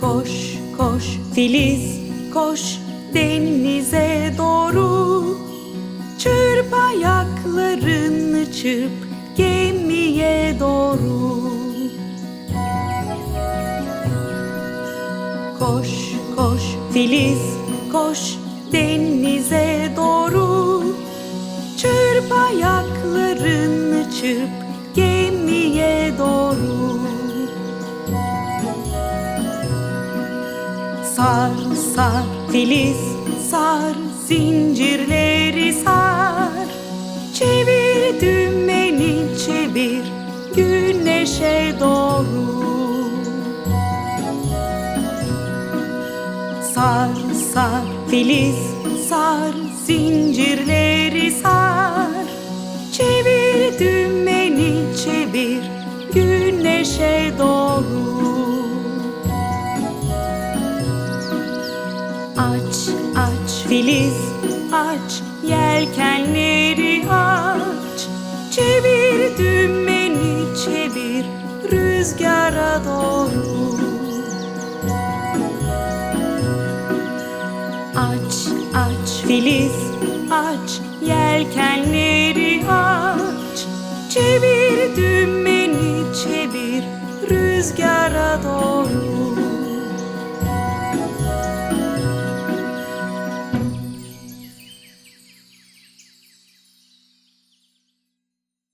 Koş koş Filiz koş denize doğru. Çırp ayaklarını çırp gemiye doğru. Koş koş Filiz koş denize doğru. Çırp ayaklarını çırp Sar sar. Filiz sar zincirleri sar. Çevir dümeni çevir güneşe doğru. Sar sar. Filiz sar zincirleri sar. Çevir dümeni çevir güneşe doğru Aç aç. Filiz aç. Yelkenleri aç. Çevir dümeni çevir. Rüzgara doğru. Aç aç. Filiz aç. Yelkenleri aç. Çevir dümeni çevir. Rüzgara doğru